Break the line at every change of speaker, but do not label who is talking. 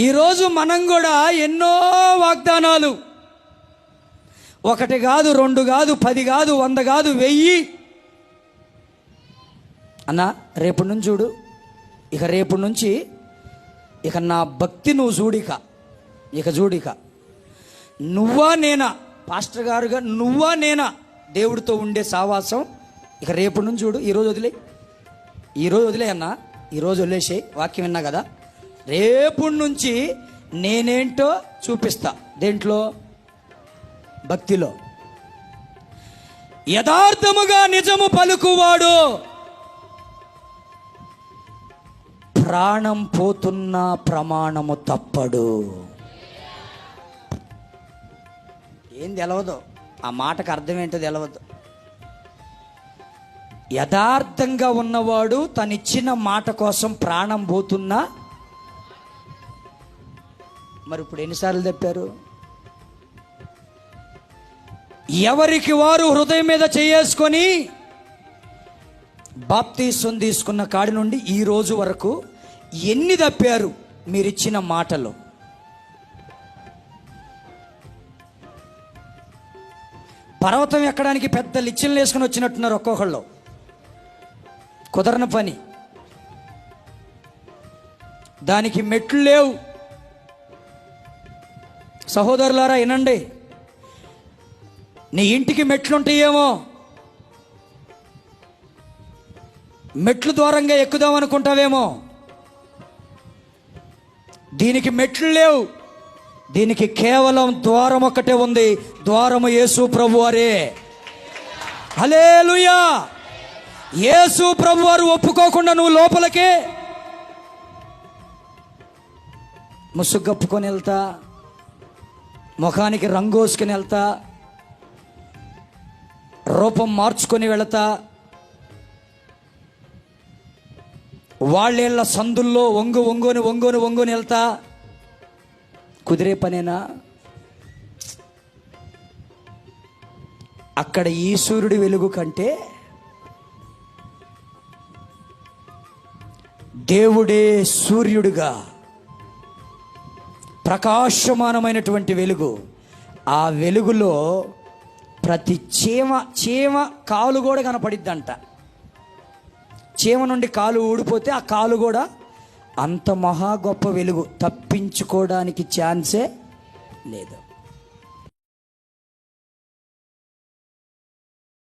ఈరోజు మనం కూడా ఎన్నో వాగ్దానాలు. ఒకటి కాదు రెండు కాదు పది కాదు వంద కాదు వెయ్యి. అన్న రేపు నుంచి చూడు. ఇక రేపు నుంచి ఇక నా భక్తి నువ్వు చూడిక. ఇక చూడిక. నువ్వా నేనా? పాస్టర్ గారుగా నువ్వా నేనా? దేవుడితో ఉండే సావాసం. ఇక రేపు నుంచి చూడు. ఈరోజు వదిలే ఈరోజు వదిలే అన్న. ఈరోజు వదిలేసే వాక్యం విన్నా కదా. రేపు నుంచి నేనేంటో చూపిస్తా. దేంట్లో? భక్తిలో. యథార్థముగా నిజము పలుకువాడు. ప్రాణం పోతున్న ప్రమాణము తప్పడు. ఏం తెలవదు. ఆ మాటకు అర్థం ఏంటో తెలవదు. యథార్థంగా ఉన్నవాడు తనిచ్చిన మాట కోసం ప్రాణం పోతున్నా మరి ఇప్పుడు ఎన్నిసార్లు తప్పారు ఎవరికి వారు హృదయం మీద చేసుకొని బాప్తీసం తీసుకున్న కాడి నుండి ఈ రోజు వరకు ఎన్ని తప్పారు మీరిచ్చిన మాటలు? పర్వతం ఎక్కడానికి పెద్ద లిచ్చలు వేసుకుని వచ్చినట్టున్నారు ఒక్కొక్కళ్ళు. కుదరని పని. దానికి మెట్లు లేవు. సహోదరులారా వినండి. నీ ఇంటికి మెట్లుంటాయేమో. మెట్లు ద్వారంగా ఎక్కుదాం అనుకుంటావేమో దీనికి మెట్లు లేవు. దీనికి కేవలం ద్వారం ఒక్కటే ఉంది. ద్వారము యేసు ప్రభు వారే. హలేలుయా యేసు ప్రభు వారు ఒప్పుకోకుండా నువ్వు లోపలికే ముసుగప్పుకొని వెళ్తా. ముఖానికి రంగోసుకుని వెళ్తా. రూపం మార్చుకొని వెళతా. వాళ్ళేళ్ళ సందుల్లో ఒంగు ఒంగోని ఒంగోని ఒంగోని వెళ్తా. కుదిరే పనేనా? అక్కడ ఈ సూర్యుడి వెలుగు కంటే దేవుడే సూర్యుడుగా. ప్రకాశమానమైనటువంటి వెలుగు. ఆ వెలుగులో ప్రతి చీమ చీమ కాలు కూడా కనపడిద్దంట. చీమ నుండి కాలు ఊడిపోతే ఆ కాలు కూడా అంత మహా గొప్ప వెలుగు. తప్పించుకోవడానికి ఛాన్సే లేదు.